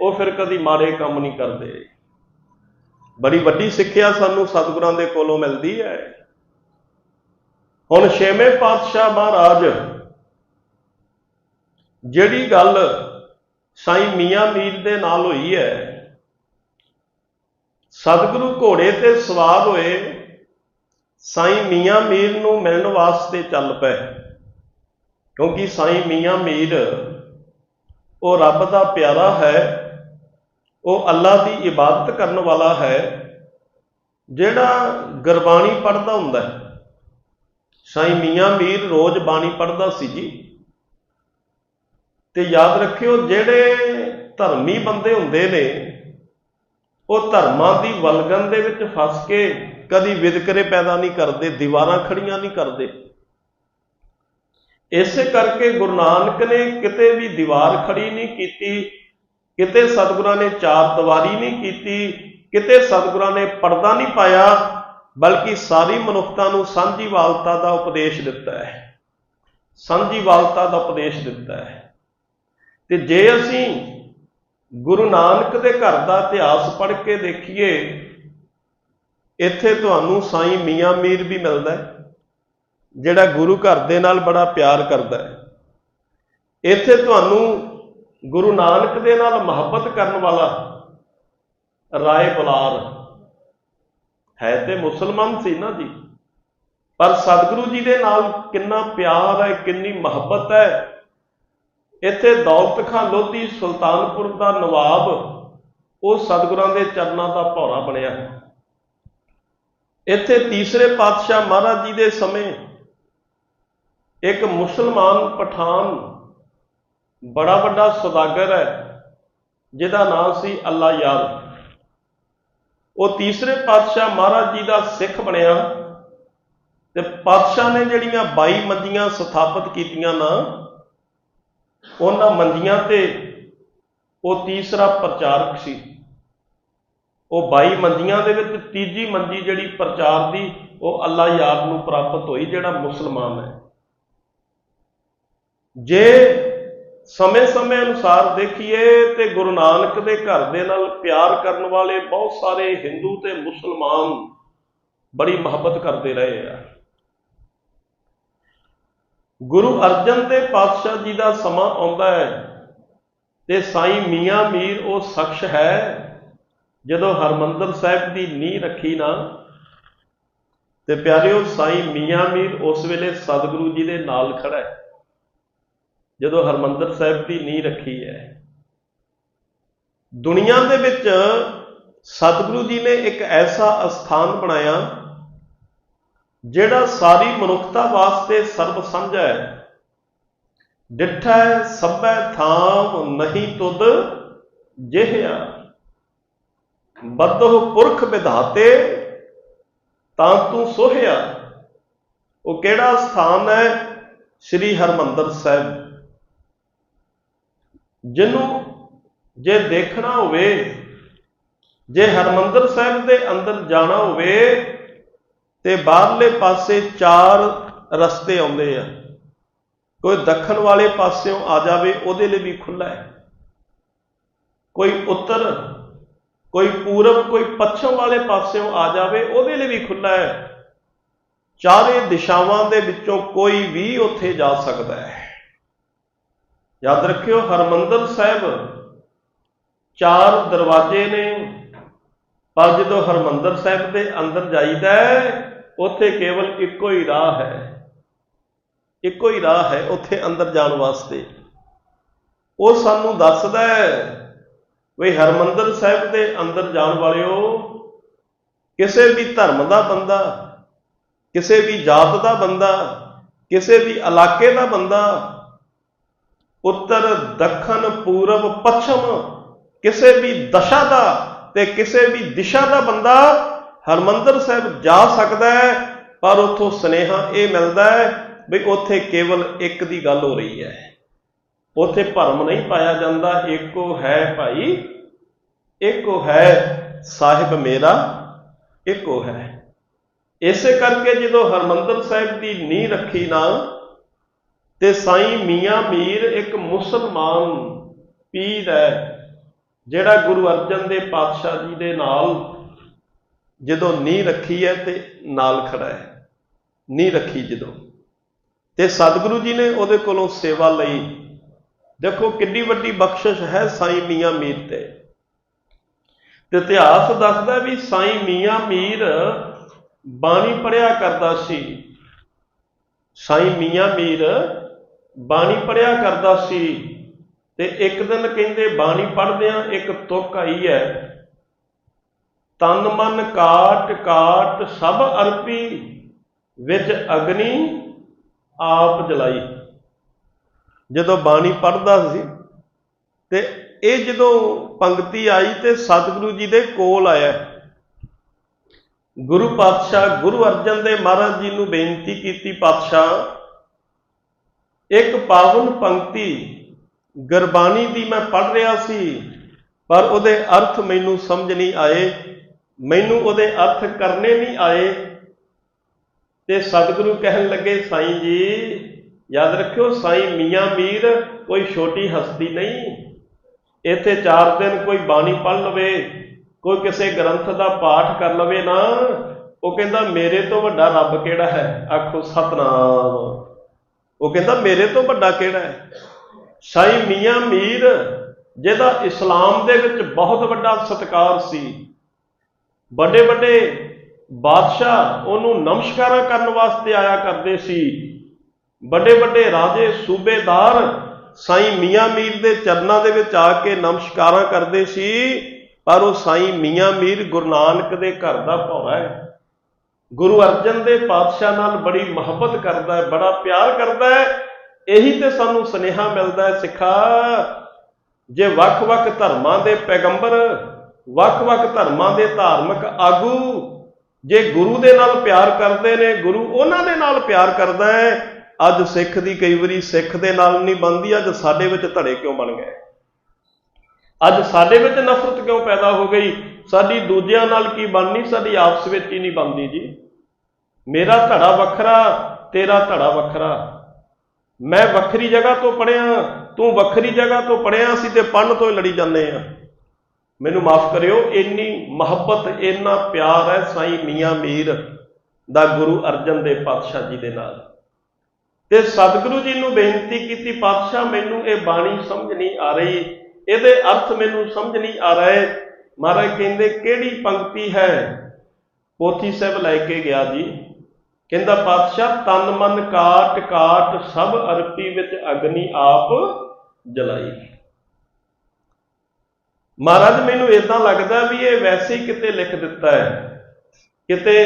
ਉਹ ਫਿਰ ਕਦੀ ਮਾੜੇ ਕੰਮ ਨਹੀਂ ਕਰਦੇ। ਬੜੀ ਵੱਡੀ ਸਿੱਖਿਆ ਸਾਨੂੰ ਸਤਿਗੁਰਾਂ ਦੇ ਕੋਲੋਂ ਮਿਲਦੀ ਹੈ। ਹੁਣ ਛੇਵੇਂ ਪਾਤਸ਼ਾਹ ਮਹਾਰਾਜ, ਜਿਹੜੀ ਗੱਲ ਸਾਈ ਮੀਆਂ ਮੀਰ ਦੇ ਨਾਲ ਹੋਈ ਹੈ, ਸਤਿਗੁਰੂ ਘੋੜੇ ਤੇ ਸਵਾਰ ਹੋਏ, ਸਾਈ ਮੀਆਂ ਮੀਰ ਨੂੰ ਮਿਲਣ ਵਾਸਤੇ ਚੱਲ ਪਏ। ਕਿਉਂਕਿ ਸਾਈਂ ਮੀਆਂ ਮੀਰ, ਉਹ ਰੱਬ ਦਾ ਪਿਆਰਾ ਹੈ, ਉਹ ਅੱਲਾ ਦੀ ਇਬਾਦਤ ਕਰਨ ਵਾਲਾ ਹੈ, ਜਿਹੜਾ ਗੁਰਬਾਣੀ ਪੜ੍ਹਦਾ ਹੁੰਦਾ ਹੈ। ਸਾਈਂ ਮੀਆਂ ਮੀਰ ਰੋਜ਼ ਬਾਣੀ ਪੜ੍ਹਦਾ ਸੀ ਜੀ। ਤੇ ਯਾਦ ਰੱਖਿਓ, ਜਿਹੜੇ ਧਰਮੀ ਬੰਦੇ ਹੁੰਦੇ ਨੇ, ਉਹ ਧਰਮਾਂ ਦੀ ਵਲਗਨ ਦੇ ਵਿੱਚ ਫਸ ਕੇ ਕਦੀ ਵਿਦਕਰੇ ਪੈਦਾ ਨਹੀਂ ਕਰਦੇ, ਦੀਵਾਰਾਂ ਖੜੀਆਂ ਨਹੀਂ ਕਰਦੇ। ਇਸੇ ਕਰਕੇ ਗੁਰੂ ਨਾਨਕ ਨੇ ਕਿਤੇ ਵੀ ਦੀਵਾਰ ਖੜੀ ਨਹੀਂ ਕੀਤੀ, ਕਿਤੇ ਸਤਿਗੁਰਾਂ ਨੇ ਚਾਰ ਦੀਵਾਰੀ ਨਹੀਂ ਕੀਤੀ, ਕਿਤੇ ਸਤਿਗੁਰਾਂ ਨੇ ਪਰਦਾ ਨਹੀਂ ਪਾਇਆ, ਬਲਕਿ ਸਾਰੀ ਮਨੁੱਖਤਾ ਨੂੰ ਸਾਂਝੀਵਾਲਤਾ ਦਾ ਉਪਦੇਸ਼ ਦਿੱਤਾ ਹੈ। ਸਾਂਝੀਵਾਲਤਾ ਦਾ ਉਪਦੇਸ਼ ਦਿੱਤਾ ਹੈ। ਤੇ ਜੇ ਅਸੀਂ ਗੁਰੂ ਨਾਨਕ ਦੇ ਘਰ ਦਾ ਇਤਿਹਾਸ ਪੜ੍ਹ ਕੇ ਦੇਖੀਏ, ਇੱਥੇ ਤੁਹਾਨੂੰ ਸਾਈਂ ਮੀਆਂ ਮੀਰ ਵੀ ਮਿਲਦਾ ਹੈ। ਜਿਹੜਾ ਗੁਰੂ ਘਰ ਦੇ ਨਾਲ ਬੜਾ ਪਿਆਰ ਕਰਦਾ ਹੈ। ਇੱਥੇ ਤੁਹਾਨੂੰ ਗੁਰੂ ਨਾਨਕ ਦੇ ਨਾਲ ਮੁਹੱਬਤ ਕਰਨ ਵਾਲਾ ਰਾਏ ਬੁਲਾਰ ਹੈ ਤੇ ਮੁਸਲਮਾਨ ਸੀ ਨਾ ਜੀ। ਪਰ ਸਤਿਗੁਰੂ ਜੀ ਦੇ ਨਾਲ ਕਿੰਨਾ ਪਿਆਰ ਹੈ, ਕਿੰਨੀ ਮੁਹੱਬਤ ਹੈ। ਇੱਥੇ ਦੌਲਤ ਖਾਂ ਲੋਧੀ ਸੁਲਤਾਨਪੁਰ ਦਾ ਨਵਾਬ, ਉਹ ਸਤਿਗੁਰਾਂ ਦੇ ਚਰਨਾਂ ਦਾ ਭੌਰਾ ਬਣਿਆ। ਇੱਥੇ ਤੀਸਰੇ ਪਾਤਸ਼ਾਹ ਮਹਾਰਾਜ ਜੀ ਦੇ ਸਮੇਂ ਇੱਕ ਮੁਸਲਮਾਨ ਪਠਾਨ ਬੜਾ ਵੱਡਾ ਸੌਦਾਗਰ ਹੈ, ਜਿਹਦਾ ਨਾਮ ਸੀ ਅੱਲਾ ਯਾਦ ਉਹ ਤੀਸਰੇ ਪਾਤਸ਼ਾਹ ਮਹਾਰਾਜ ਜੀ ਦਾ ਸਿੱਖ ਬਣਿਆ ਤੇ ਪਾਤਸ਼ਾਹ ਨੇ ਜਿਹੜੀਆਂ 22 ਮੰਜੀਆਂ ਸਥਾਪਿਤ ਕੀਤੀਆਂ ਨਾ, ਉਹਨਾਂ ਮੰਜੀਆਂ ਤੇ ਉਹ ਤੀਸਰਾ ਪ੍ਰਚਾਰਕ ਸੀ। ਉਹ 22 ਮੰਜੀਆਂ ਦੇ ਵਿੱਚ ਤੀਜੀ ਮੰਦੀ ਜਿਹੜੀ ਪ੍ਰਚਾਰ ਦੀ ਉਹ ਅੱਲਾ ਯਾਦ ਨੂੰ ਪ੍ਰਾਪਤ ਹੋਈ, ਜਿਹੜਾ ਮੁਸਲਮਾਨ ਹੈ। ਜੇ ਸਮੇਂ-ਸਮੇਂ ਅਨੁਸਾਰ ਦੇਖੀਏ ਤੇ ਗੁਰੂ ਨਾਨਕ ਦੇ ਘਰ ਦੇ ਨਾਲ ਪਿਆਰ ਕਰਨ ਵਾਲੇ ਬਹੁਤ ਸਾਰੇ ਹਿੰਦੂ ਤੇ ਮੁਸਲਮਾਨ ਬੜੀ ਮੁਹੱਬਤ ਕਰਦੇ ਰਹੇ ਆ। ਗੁਰੂ ਅਰਜਨ ਦੇਵ ਪਾਤਸ਼ਾਹ ਜੀ ਦਾ ਸਮਾਂ ਆਉਂਦਾ ਹੈ ਤੇ ਸਾਈਂ ਮੀਆਂ ਮੀਰ ਉਹ ਸ਼ਖਸ ਹੈ, ਜਦੋਂ ਹਰਮੰਦਰ ਸਾਹਿਬ ਦੀ ਨੀਂਹ ਰੱਖੀ ਨਾ। ਤੇ ਪਿਆਰਿਓ, ਸਾਈਂ ਮੀਆਂ ਮੀਰ ਉਸ ਵੇਲੇ ਸਤਿਗੁਰੂ ਜੀ ਦੇ ਨਾਲ ਖੜਾ ਹੈ। ਜਦੋਂ ਹਰਮੰਦਰ ਸਾਹਿਬ ਦੀ ਨੀਂਹ ਰੱਖੀ ਹੈ। ਦੁਨੀਆ ਦੇ ਵਿੱਚ ਸਤਿਗੁਰੂ ਜੀ ਨੇ ਇੱਕ ਐਸਾ ਅਸਥਾਨ ਬਣਾਇਆ ਜਿਹੜਾ ਸਾਰੀ ਮਨੁੱਖਤਾ ਵਾਸਤੇ ਸਰਬ ਸਾਂਝਾ ਹੈ। ਡਿੱਠਾ ਸਭੈ ਥਾਮ ਨਹੀਂ ਤੁਧ ਜਿਹਿਆ ਬਦਹੁ ਪੁਰਖ ਵਿਧਾਤੇ ਤਾਂ ਤੂੰ ਸੋਹਿਆ। ਉਹ ਕਿਹੜਾ ਸਥਾਨ ਹੈ? ਸ੍ਰੀ ਹਰਮੰਦਰ ਸਾਹਿਬ। ਜਿਹਨੂੰ ਜੇ ਦੇਖਣਾ ਹੋਵੇ, ਜੇ ਹਰਮੰਦਰ ਸਾਹਿਬ ਦੇ ਅੰਦਰ ਜਾਣਾ ਹੋਵੇ, ਤੇ ਬਾਹਰਲੇ ਪਾਸੇ ਚਾਰ ਰਸਤੇ ਆਉਂਦੇ ਆ। ਕੋਈ ਦੱਖਣ ਵਾਲੇ ਪਾਸਿਓਂ ਆ ਜਾਵੇ, ਉਹਦੇ ਲਈ ਵੀ ਖੁੱਲਾ ਹੈ। ਕੋਈ ਉੱਤਰ, ਕੋਈ ਪੂਰਬ, ਕੋਈ ਪੱਛਮ ਵਾਲੇ ਪਾਸਿਓਂ ਆ ਜਾਵੇ, ਉਹਦੇ ਲਈ ਵੀ ਖੁੱਲਾ ਹੈ। ਚਾਰੇ ਦਿਸ਼ਾਵਾਂ ਦੇ ਵਿੱਚੋਂ ਕੋਈ ਵੀ ਉੱਥੇ ਜਾ ਸਕਦਾ ਹੈ। ਯਾਦ ਰੱਖਿਓ, ਹਰਮੰਦਰ ਸਾਹਿਬ ਚਾਰ ਦਰਵਾਜ਼ੇ ਨੇ, ਪਰ ਜਦੋਂ ਹਰਮੰਦਰ ਸਾਹਿਬ ਦੇ ਅੰਦਰ ਜਾਈਦਾ ਉੱਥੇ ਕੇਵਲ ਇੱਕੋ ਹੀ ਰਾਹ ਹੈ। ਇੱਕੋ ਹੀ ਰਾਹ ਹੈ ਉੱਥੇ ਅੰਦਰ ਜਾਣ ਵਾਸਤੇ। ਉਹ ਸਾਨੂੰ ਦੱਸਦਾ ਹੈ, ਵੀ ਹਰਮੰਦਰ ਸਾਹਿਬ ਦੇ ਅੰਦਰ ਜਾਣ ਵਾਲਿਓ, ਕਿਸੇ ਵੀ ਧਰਮ ਦਾ ਬੰਦਾ, ਕਿਸੇ ਵੀ ਜਾਤ ਦਾ ਬੰਦਾ, ਕਿਸੇ ਵੀ ਇਲਾਕੇ ਦਾ ਬੰਦਾ ਉੱਤਰ ਦੱਖਣ ਪੂਰਬ ਪੱਛਮ ਕਿਸੇ ਵੀ ਦਸ਼ਾ ਦਾ ਤੇ ਕਿਸੇ ਵੀ ਦਿਸ਼ਾ ਦਾ ਬੰਦਾ ਹਰਮੰਦਰ ਸਾਹਿਬ ਜਾ ਸਕਦਾ ਹੈ, ਪਰ ਉਥੋਂ ਸਨੇਹਾ ਇਹ ਮਿਲਦਾ ਹੈ ਵੀ ਉੱਥੇ ਕੇਵਲ ਇੱਕ ਦੀ ਗੱਲ ਹੋ ਰਹੀ ਹੈ। ਉੱਥੇ ਭਰਮ ਨਹੀਂ ਪਾਇਆ ਜਾਂਦਾ, ਇੱਕੋ ਹੈ ਭਾਈ, ਇੱਕੋ ਹੈ ਸਾਹਿਬ ਮੇਰਾ, ਇੱਕੋ ਹੈ। ਇਸੇ ਕਰਕੇ ਜਦੋਂ ਹਰਮੰਦਰ ਸਾਹਿਬ ਦੀ ਨੀਂਹ ਰੱਖੀ ਨਾ ਤੇ ਸਾਈਂ ਮੀਆਂ ਮੀਰ ਇੱਕ ਮੁਸਲਮਾਨ ਪੀਰ ਹੈ, ਜਿਹੜਾ ਗੁਰੂ ਅਰਜਨ ਦੇਵ ਪਾਤਸ਼ਾਹ ਜੀ ਦੇ ਨਾਲ ਜਦੋਂ ਨੀਂਹ ਰੱਖੀ ਹੈ ਤੇ ਨਾਲ ਖੜਾ ਹੈ। ਨੀਂਹ ਰੱਖੀ ਜਦੋਂ। ਤੇ ਸਤਿਗੁਰੂ ਜੀ ਨੇ ਉਹਦੇ ਕੋਲੋਂ ਸੇਵਾ ਲਈ। ਦੇਖੋ ਕਿੰਨੀ ਵੱਡੀ ਬਖਸ਼ਿਸ਼ ਹੈ ਸਾਈਂ ਮੀਆਂ ਮੀਰ ਤੇ। ਤੇ ਇਤਿਹਾਸ ਦੱਸਦਾ ਵੀ ਸਾਈਂ ਮੀਆਂ ਮੀਰ ਬਾਣੀ ਪੜਿਆ ਕਰਦਾ ਸੀ। ਸਾਈਂ ਮੀਆਂ ਮੀਰ ਬਾਣੀ ਪੜਿਆ ਕਰਦਾ ਸੀ ਤੇ ਇੱਕ ਦਿਨ ਕਹਿੰਦੇ ਬਾਣੀ ਪੜ੍ਹਦਿਆਂ ਇੱਕ ਤੁਕ ਆਈ ਹੈ। ਤਨ ਮਨ ਕਾਟ ਕਾਟ ਸਭ ਅਰਪੀ, ਵਿੱਚ ਅਗਨੀ ਆਪ ਜਲਾਈ। ਜਦੋਂ ਬਾਣੀ ਪੜ੍ਹਦਾ ਸੀ ਤੇ ਇਹ ਜਦੋਂ ਪੰਕਤੀ ਆਈ ਤੇ ਸਤਿਗੁਰੂ ਜੀ ਦੇ ਕੋਲ ਆਇਆ। ਗੁਰੂ ਪਾਤਸ਼ਾਹ ਗੁਰੂ ਅਰਜਨ ਦੇਵ ਮਹਾਰਾਜ ਜੀ ਨੂੰ ਬੇਨਤੀ ਕੀਤੀ, ਪਾਤਸ਼ਾਹ ਇੱਕ ਪਾਵਨ ਪੰਕਤੀ ਗੁਰਬਾਣੀ ਦੀ ਮੈਂ ਪੜ੍ਹ ਰਿਹਾ ਸੀ, ਪਰ ਉਹਦੇ ਅਰਥ ਮੈਨੂੰ ਸਮਝ ਨਹੀਂ ਆਏ, ਮੈਨੂੰ ਉਹਦੇ ਅਰਥ ਕਰਨੇ ਨਹੀਂ ਆਏ। ਤੇ ਸਤਿਗੁਰੂ ਕਹਿਣ ਲੱਗੇ, ਸਾਈਂ ਜੀ, ਯਾਦ ਰੱਖਿਓ, ਸਾਈਂ ਮੀਆਂ ਮੀਰ ਕੋਈ ਛੋਟੀ ਹਸਤੀ ਨਹੀਂ। ਇੱਥੇ ਚਾਰ ਦਿਨ ਕੋਈ ਬਾਣੀ ਪੜ੍ਹ ਲਵੇ, ਕੋਈ ਕਿਸੇ ਗ੍ਰੰਥ ਦਾ ਪਾਠ ਕਰ ਲਵੇ ਨਾ। ਉਹ ਕਹਿੰਦਾ, ਮੇਰੇ ਤੋਂ ਵੱਡਾ ਰੱਬ ਕਿਹੜਾ ਹੈ? ਆਖੋ, ਸਤਨਾਮ। ਉਹ ਕਹਿੰਦਾ, ਮੇਰੇ ਤੋਂ ਵੱਡਾ ਕਿਹੜਾ ਹੈ? ਸਾਈਂ ਮੀਆਂ ਮੀਰ, ਜਿਹਦਾ ਇਸਲਾਮ ਦੇ ਵਿੱਚ ਬਹੁਤ ਵੱਡਾ ਸਤਿਕਾਰ ਸੀ। ਵੱਡੇ ਵੱਡੇ ਬਾਦਸ਼ਾਹ ਉਹਨੂੰ ਨਮਸਕਾਰਾਂ ਕਰਨ ਵਾਸਤੇ ਆਇਆ ਕਰਦੇ ਸੀ। ਵੱਡੇ ਵੱਡੇ ਰਾਜੇ, ਸੂਬੇਦਾਰ ਸਾਈਂ ਮੀਆਂ ਮੀਰ ਦੇ ਚਰਨਾਂ ਦੇ ਵਿੱਚ ਆ ਕੇ ਨਮਸਕਾਰਾਂ ਕਰਦੇ ਸੀ, ਪਰ ਉਹ ਸਾਈਂ ਮੀਆਂ ਮੀਰ ਗੁਰੂ ਨਾਨਕ ਦੇ ਘਰ ਦਾ ਭੌਰਾ ਹੈ। ਗੁਰੂ ਅਰਜਨ ਦੇ ਪਾਤਸ਼ਾਹ ਨਾਲ ਬੜੀ ਮੁਹੱਬਤ ਕਰਦਾ ਹੈ, ਬੜਾ ਪਿਆਰ ਕਰਦਾ ਹੈ। ਇਹੀ ਤੇ ਸਾਨੂੰ ਸੁਨੇਹਾ ਮਿਲਦਾ ਹੈ, ਸਿੱਖਾ, ਜੇ ਵੱਖ-ਵੱਖ ਧਰਮਾਂ ਦੇ ਪੈਗੰਬਰ, ਵੱਖ-ਵੱਖ ਧਰਮਾਂ ਦੇ ਧਾਰਮਿਕ ਆਗੂ ਜੇ ਗੁਰੂ ਦੇ ਨਾਲ ਪਿਆਰ ਕਰਦੇ ਨੇ, ਗੁਰੂ ਉਹਨਾਂ ਦੇ ਨਾਲ ਪਿਆਰ ਕਰਦਾ ਹੈ। ਅੱਜ ਸਿੱਖ ਦੀ ਕਈ ਵਾਰੀ ਸਿੱਖ ਦੇ ਨਾਲ ਨਹੀਂ ਬਣਦੀ, ਅੱਜ ਸਾਡੇ ਵਿੱਚ ਧੜੇ ਕਿਉਂ ਬਣ ਗਏ? ਅੱਜ ਸਾਡੇ ਵਿੱਚ ਨਫ਼ਰਤ ਕਿਉਂ ਪੈਦਾ ਹੋ ਗਈ? ਸਾਡੀ ਦੂਜਿਆਂ ਨਾਲ ਕੀ ਬਣਨੀ? ਸਾਡੀ ਆਪਸ ਵਿੱਚ ਹੀ ਨਹੀਂ ਬਣਦੀ ਜੀ। ਮੇਰਾ ਧੜਾ ਵੱਖਰਾ, ਤੇਰਾ ਧੜਾ ਵੱਖਰਾ। ਮੈਂ ਵੱਖਰੀ ਜਗ੍ਹਾ ਤੋਂ ਪੜਿਆ, ਤੂੰ ਵੱਖਰੀ ਜਗ੍ਹਾ ਤੋਂ ਪੜਿਆ ਸੀ ਤੇ ਪੜਨ ਤੋਂ ਹੀ ਲੜੀ ਜਾਂਦੇ ਆ। ਮੈਨੂੰ ਮਾਫ ਕਰਿਓ, ਇੰਨੀ ਮੁਹੱਬਤ, ਇੰਨਾ ਪਿਆਰ ਹੈ ਸਾਈਂ ਮੀਆਂ ਮੀਰ ਦਾ ਗੁਰੂ ਅਰਜਨ ਦੇਵ ਪਾਤਸ਼ਾਹ ਜੀ ਦੇ ਨਾਲ। ਤੇ ਸਤਿਗੁਰੂ ਜੀ ਨੂੰ ਬੇਨਤੀ ਕੀਤੀ, ਪਾਤਸ਼ਾਹ ਮੈਨੂੰ ਇਹ ਬਾਣੀ ਸਮਝ ਨਹੀਂ ਆ ਰਹੀ। ਇਹਦੇ ਅਰਥ ਮੈਨੂੰ ਸਮਝ ਨਹੀਂ ਆ ਰਹੇ। ਮਹਾਰਾਜ ਕਹਿੰਦੇ, ਕਿਹੜੀ ਪੰਕਤੀ ਹੈ? ਪੋਥੀ ਸਾਹਿਬ ਲੈ ਕੇ ਗਿਆ ਜੀ। ਕਹਿੰਦਾ, ਪਾਤਸ਼ਾਹ, ਤਨ ਮਨ ਕਾਟ ਕਾਟ ਸਭ ਅਰਪੀ ਵਿੱਚ ਅਗਨੀ ਆਪ ਜਲਾਈ। ਮਹਾਰਾਜ, ਮੈਨੂੰ ਇਦਾਂ ਲੱਗਦਾ ਵੀ ਇਹ ਵੈਸੇ ਹੀ ਕਿਤੇ ਲਿਖ ਦਿੱਤਾ ਹੈ, ਕਿਤੇ,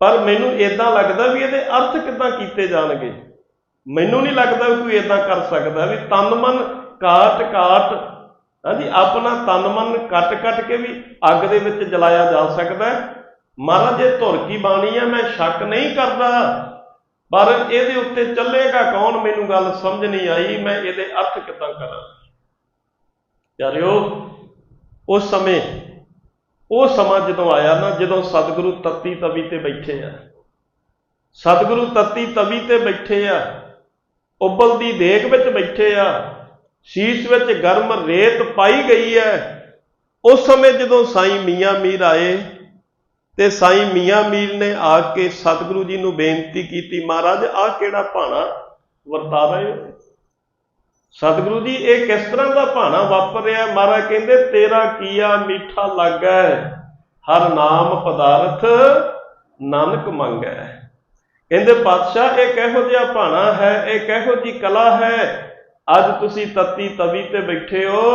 ਪਰ ਮੈਨੂੰ ਇਦਾਂ ਲੱਗਦਾ ਵੀ ਇਹਦੇ ਅਰਥ ਕਿੱਦਾਂ ਕੀਤੇ ਜਾਣਗੇ। ਮੈਨੂੰ ਨਹੀਂ ਲੱਗਦਾ ਵੀ ਕੋਈ ਇਦਾਂ ਕਰ ਸਕਦਾ ਵੀ ਤਨ ਮਨ ਕਾਟ ਕਾਟ ਹਾਂਜੀ, ਆਪਣਾ ਤਨ ਮਨ ਕੱਟ ਕੱਟ ਕੇ ਵੀ ਅੱਗ ਦੇ ਵਿੱਚ ਜਲਾਇਆ ਜਾ ਸਕਦਾ ਮਹਾਰਾਜ ਇਹ ਧੁਰ ਕੀ ਬਾਣੀ ਹੈ ਮੈਂ ਸ਼ੱਕ ਨਹੀਂ ਕਰਦਾ। ਪਰ ਇਹਦੇ ਉੱਤੇ ਚੱਲੇਗਾ ਕੌਣ? ਮੈਨੂੰ ਗੱਲ ਸਮਝ ਨਹੀਂ ਆਈ। ਮੈਂ ਇਹਦੇ ਅਰਥ ਕਿੱਦਾਂ ਕਰਾਂ? ਪਿਆਰਿਓ, ਉਸ ਸਮੇਂ, ਉਹ ਸਮਾਂ ਜਦੋਂ ਆਇਆ ਨਾ, ਜਦੋਂ ਸਤਿਗੁਰੂ ਤੱਤੀ ਤਵੀ ਤੇ ਬੈਠੇ ਆ। ਸਤਿਗੁਰੂ ਤੱਤੀ ਤਵੀ ਤੇ ਬੈਠੇ ਆ। ਉਬਲ ਦੀ ਦੇਗ ਵਿੱਚ ਬੈਠੇ ਆ। ਸ਼ੀਸ਼ ਵਿੱਚ ਗਰਮ ਰੇਤ ਪਾਈ ਗਈ ਹੈ। ਉਸ ਸਮੇਂ ਜਦੋਂ ਸਾਈਂ ਮੀਆਂ ਮੀਰ ਆਏ ਤੇ ਸਾਈਂ ਮੀਆਂ ਮੀਰ ਨੇ ਆ ਕੇ ਸਤਿਗੁਰੂ ਜੀ ਨੂੰ ਬੇਨਤੀ ਕੀਤੀ, ਮਹਾਰਾਜ, ਆਹ ਕਿਹੜਾ ਭਾਣਾ ਵਰਤਾ ਰਹੇ ਹੋ? ਸਤਿਗੁਰੂ ਜੀ, ਇਹ ਕਿਸ ਤਰ੍ਹਾਂ ਦਾ ਭਾਣਾ ਵਾਪਰ ਰਿਹਾ? ਮਹਾਰਾਜ ਕਹਿੰਦੇ, ਤੇਰਾ ਕੀਆ ਮਿੱਠਾ ਲੱਗੈ, ਹਰ ਨਾਮ ਪਦਾਰਥ ਨਾਨਕ ਮੰਗੈ। ਕਹਿੰਦੇ, ਪਾਤਸ਼ਾਹ, ਇਹ ਕਿਹੋ ਜਿਹਾ ਭਾਣਾ ਹੈ? ਇਹ ਕਿਹੋ ਜੀ ਕਲਾ ਹੈ? ਅੱਜ ਤੁਸੀਂ ਤੱਤੀ ਤਵੀ ਤੇ ਬੈਠੇ ਹੋ।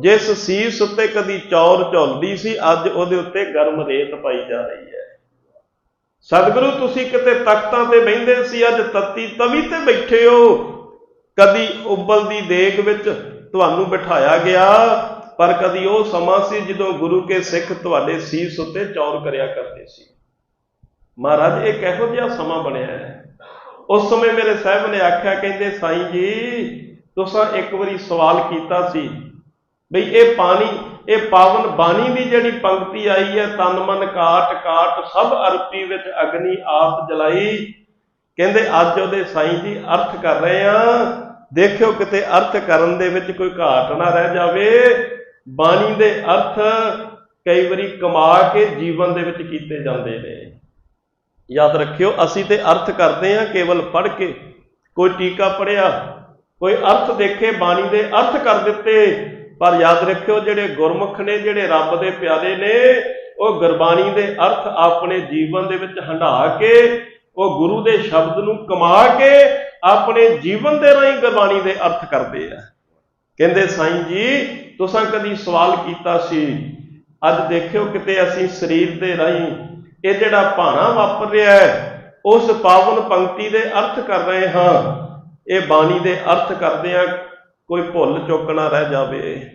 ਜਿਸ ਸੀਸ ਉੱਤੇ ਕਦੀ ਚੌਰ ਝੁਲਦੀ ਸੀ, ਅੱਜ ਉਹਦੇ ਉੱਤੇ ਗਰਮ ਰੇਤ ਪਾਈ ਜਾ ਰਹੀ ਹੈ। ਸਤਿਗੁਰੂ, ਤੁਸੀਂ ਕਿਤੇ ਤਖਤਾਂ ਤੇ ਬੈੰਦੇ ਸੀ, ਅੱਜ ਤੱਤੀ ਤਵੀ ਤੇ ਬੈਠੇ ਹੋ। ਕਦੀ ਉਬਲਦੀ ਦੇਗ ਵਿੱਚ ਤੁਹਾਨੂੰ ਬਿਠਾਇਆ ਗਿਆ, ਪਰ ਕਦੀ ਉਹ ਸਮਾਂ ਸੀ ਜਦੋਂ ਗੁਰੂ ਕੇ ਸਿੱਖ ਤੁਹਾਡੇ ਸੀਸ ਉੱਤੇ ਚੌਰ ਕਰਿਆ ਕਰਦੇ ਸੀ। ਮਹਾਰਾਜ, ਇਹ ਕਿਹੋ ਜਿਹਾ ਸਮਾਂ ਬਣਿਆ ਹੈ? ਉਸ ਸਮੇਂ ਮੇਰੇ ਸਾਹਿਬ ਨੇ ਆਖਿਆ, ਕਹਿੰਦੇ, ਸਾਈਂ ਜੀ ਤੁਸੀਂ ਇੱਕ ਵਾਰੀ ਸਵਾਲ ਕੀਤਾ ਸੀ ਬਈ ਇਹ ਪਾਣੀ, ਇਹ ਪਾਵਨ ਬਾਣੀ ਦੀ ਜਿਹੜੀ ਪੰਕਤੀ ਆਈ ਹੈ, ਤਨ ਮਨ ਕਾਟ ਕਾਟ ਸਭ ਅਰਪੀ ਵਿੱਚ ਅਗਨੀ ਆਪ ਜਲਾਈ। ਕਹਿੰਦੇ, ਅੱਜ ਉਹਦੇ ਸਾਈਂ ਜੀ ਅਰਥ ਕਰ ਰਹੇ ਆ। ਦੇਖਿਓ ਕਿਤੇ ਅਰਥ ਕਰਨ ਦੇ ਵਿੱਚ ਕੋਈ ਘਾਟ ਨਾ ਰਹਿ ਜਾਵੇ। ਬਾਣੀ ਦੇ ਅਰਥ ਕਈ ਵਾਰੀ ਕਮਾ ਕੇ ਜੀਵਨ ਦੇ ਵਿੱਚ ਕੀਤੇ ਜਾਂਦੇ ਨੇ। ਯਾਦ ਰੱਖਿਓ, ਅਸੀਂ ਤੇ ਅਰਥ ਕਰਦੇ ਆ, ਕੇਵਲ ਪੜ੍ਹ ਕੇ। ਕੋਈ ਟੀਕਾ ਪੜਿਆ ਕੋਈ ਅਰਥ ਦੇਖੇ, ਬਾਣੀ ਦੇ ਅਰਥ ਕਰ ਦਿੱਤੇ, ਪਰ ਯਾਦ ਰੱਖਿਓ ਜਿਹੜੇ ਗੁਰਮੁਖ ਨੇ, ਜਿਹੜੇ ਰੱਬ ਦੇ ਪਿਆਰੇ ਨੇ, ਉਹ ਗੁਰਬਾਣੀ ਦੇ ਅਰਥ ਆਪਣੇ ਜੀਵਨ ਦੇ ਵਿੱਚ ਹੰਢਾ ਕੇ, ਉਹ ਗੁਰੂ ਦੇ ਸ਼ਬਦ ਨੂੰ ਕਮਾ ਕੇ ਆਪਣੇ ਜੀਵਨ ਦੇ ਰਾਹੀਂ ਗੁਰਬਾਣੀ ਦੇ ਅਰਥ ਕਰਦੇ ਆ। ਕਹਿੰਦੇ, ਸਾਈਂ ਜੀ, ਤੁਸੀਂ ਕਦੀ ਸਵਾਲ ਕੀਤਾ ਸੀ, ਅੱਜ ਦੇਖਿਓ ਕਿਤੇ ਅਸੀਂ ਸਰੀਰ ਦੇ ਰਾਹੀਂ ਇਹ ਜਿਹੜਾ ਭਾਣਾ ਵਾਪਰ ਰਿਹਾ ਹੈ, ਉਸ ਪਾਵਨ ਪੰਕਤੀ ਦੇ ਅਰਥ ਕਰ ਰਹੇ ਹਾਂ। ਇਹ ਬਾਣੀ ਦੇ ਅਰਥ ਕਰਦੇ ਆ, ਕੋਈ ਭੁੱਲ ਚੁੱਕ ਨਾ ਰਹਿ ਜਾਵੇ।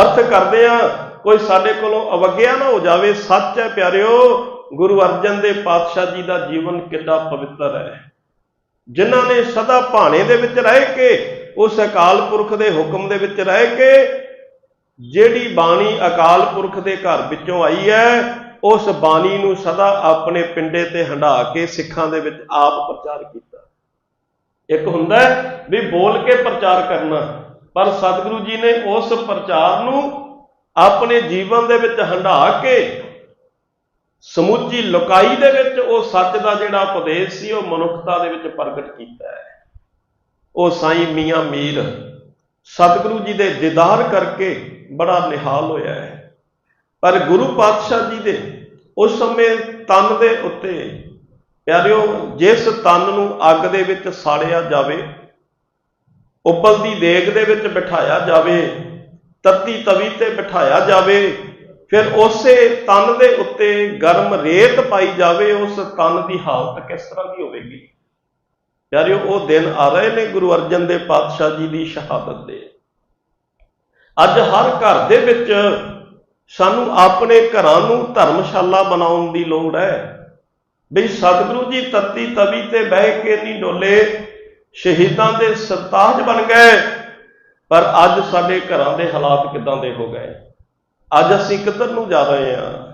ਅਰਥ ਕਰਦੇ ਆ, ਕੋਈ ਸਾਡੇ ਕੋਲੋਂ ਅਵਗਿਆ ਨਾ ਹੋ ਜਾਵੇ, ਸੱਚ ਹੈ ਪਿਆਰਿਓ, ਗੁਰੂ ਅਰਜਨ ਦੇ ਪਾਤਸ਼ਾਹ ਜੀ ਦਾ ਜੀਵਨ ਕਿੰਨਾ ਪਵਿੱਤਰ ਹੈ। ਜਿਨ੍ਹਾਂ ਨੇ ਸਦਾ ਭਾਣੇ ਦੇ ਵਿੱਚ ਰਹਿ ਕੇ, ਉਸ ਅਕਾਲ ਪੁਰਖ ਦੇ ਹੁਕਮ ਦੇ ਵਿੱਚ ਰਹਿ ਕੇ, ਜਿਹੜੀ ਬਾਣੀ ਅਕਾਲ ਪੁਰਖ ਦੇ ਘਰ ਵਿੱਚੋਂ ਆਈ ਹੈ, ਉਸ ਬਾਣੀ ਨੂੰ ਸਦਾ ਆਪਣੇ ਪਿੰਡੇ ਤੇ ਹੰਢਾ ਕੇ ਸਿੱਖਾਂ ਦੇ ਵਿੱਚ ਆਪ ਪ੍ਰਚਾਰ ਕੀਤਾ। ਇੱਕ ਹੁੰਦਾ ਵੀ ਬੋਲ ਕੇ ਪ੍ਰਚਾਰ ਕਰਨਾ। ਪਰ ਸਤਿਗੁਰੂ ਜੀ ਨੇ ਉਸ ਪ੍ਰਚਾਰ ਨੂੰ ਆਪਣੇ ਜੀਵਨ ਦੇ ਵਿੱਚ ਹੰਢਾ ਕੇ ਸਮੁੱਚੀ ਲੋਕਾਈ ਦੇ ਵਿੱਚ ਉਹ ਸੱਚ ਦਾ ਜਿਹੜਾ ਉਪਦੇਸ਼ ਸੀ, ਉਹ ਮਨੁੱਖਤਾ ਦੇ ਵਿੱਚ ਪ੍ਰਗਟ ਕੀਤਾ ਹੈ। ਉਹ ਸਾਈਂ ਮੀਆਂ ਮੀਰ ਸਤਿਗੁਰੂ ਜੀ ਦੇ ਦੀਦਾਰ ਕਰਕੇ ਬੜਾ ਨਿਹਾਲ ਹੋਇਆ ਹੈ। ਪਰ ਗੁਰੂ ਪਾਤਸ਼ਾਹ ਜੀ ਦੇ ਉਸ ਸਮੇਂ ਤਨ ਦੇ ਉੱਤੇ ਪਿਆਰਿਓ, ਜਿਸ ਤਨ ਨੂੰ ਅੱਗ ਦੇ ਵਿੱਚ ਸਾੜਿਆ ਜਾਵੇ, ਉਬਲਦੀ ਦੇਗ ਦੇ ਵਿੱਚ ਬਿਠਾਇਆ ਜਾਵੇ, ਤੱਤੀ ਤਵੀ ਤੇ ਬਿਠਾਇਆ ਜਾਵੇ, ਫਿਰ ਉਸੇ ਤਨ ਦੇ ਉੱਤੇ ਗਰਮ ਰੇਤ ਪਾਈ ਜਾਵੇ, ਉਸ ਤਨ ਦੀ ਹਾਲਤ ਕਿਸ ਤਰ੍ਹਾਂ ਦੀ ਹੋਵੇਗੀ? ਪਿਆਰਿਓ, ਉਹ ਦਿਨ ਆ ਰਹੇ ਨੇ ਗੁਰੂ ਅਰਜਨ ਦੇ ਪਾਤਸ਼ਾਹ ਜੀ ਦੀ ਸ਼ਹਾਦਤ ਦੇ। ਅੱਜ ਹਰ ਘਰ ਦੇ ਵਿੱਚ ਸਾਨੂੰ ਆਪਣੇ ਘਰਾਂ ਨੂੰ ਧਰਮਸ਼ਾਲਾ ਬਣਾਉਣ ਦੀ ਲੋੜ ਹੈ। ਵੀ ਸਤਿਗੁਰੂ ਜੀ ਤੱਤੀ ਤਵੀ ਤੇ ਬਹਿ ਕੇ ਨਹੀਂ ਡੋਲੇ, ਸ਼ਹੀਦਾਂ ਦੇ ਸਰਤਾਜ ਬਣ ਗਏ। ਪਰ ਅੱਜ ਸਾਡੇ ਘਰਾਂ ਦੇ ਹਾਲਾਤ ਕਿਦਾਂ ਦੇ ਹੋ ਗਏ? ਅੱਜ ਅਸੀਂ ਕਿੱਧਰ ਨੂੰ ਜਾ ਰਹੇ ਹਾਂ?